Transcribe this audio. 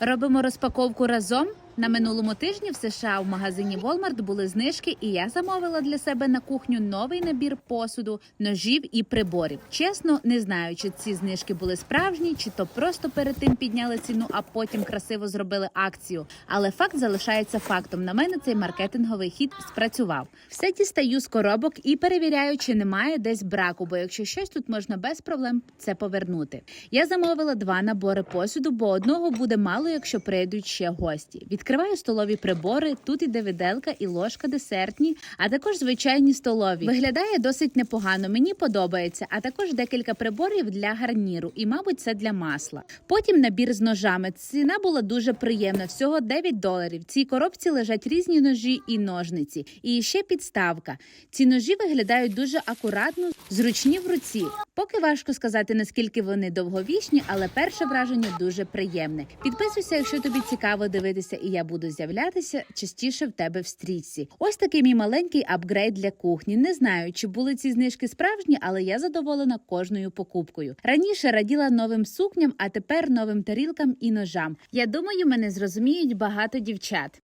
Робимо розпаковку разом. На минулому тижні в США в магазині Walmart були знижки, і я замовила для себе на кухню новий набір посуду, ножів і приборів. Чесно, не знаю, чи ці знижки були справжні, чи то просто перед тим підняли ціну, а потім красиво зробили акцію. Але факт залишається фактом. На мене цей маркетинговий хід спрацював. Все дістаю з коробок і перевіряю, чи немає десь браку, бо якщо щось тут можна без проблем це повернути. Я замовила два набори посуду, бо одного буде мало, якщо прийдуть ще гості. Відкриваю столові прибори. Тут іде виделка і ложка десертні, а також звичайні столові. Виглядає досить непогано. Мені подобається, а також декілька приборів для гарніру, і, мабуть, це для масла. Потім набір з ножами. Ціна була дуже приємна, всього 9 доларів. В цій коробці лежать різні ножі і ножниці, і ще підставка. Ці ножі виглядають дуже акуратно, зручні в руці. Поки важко сказати наскільки вони довговічні, але перше враження дуже приємне. Підписуйся, якщо тобі цікаво дивитися, і я буду з'являтися частіше в тебе в стрічці. Ось такий мій маленький апгрейд для кухні. Не знаю, чи були ці знижки справжні, але я задоволена кожною покупкою. Раніше раділа новим сукням, а тепер новим тарілкам і ножам. Я думаю, мене зрозуміють багато дівчат.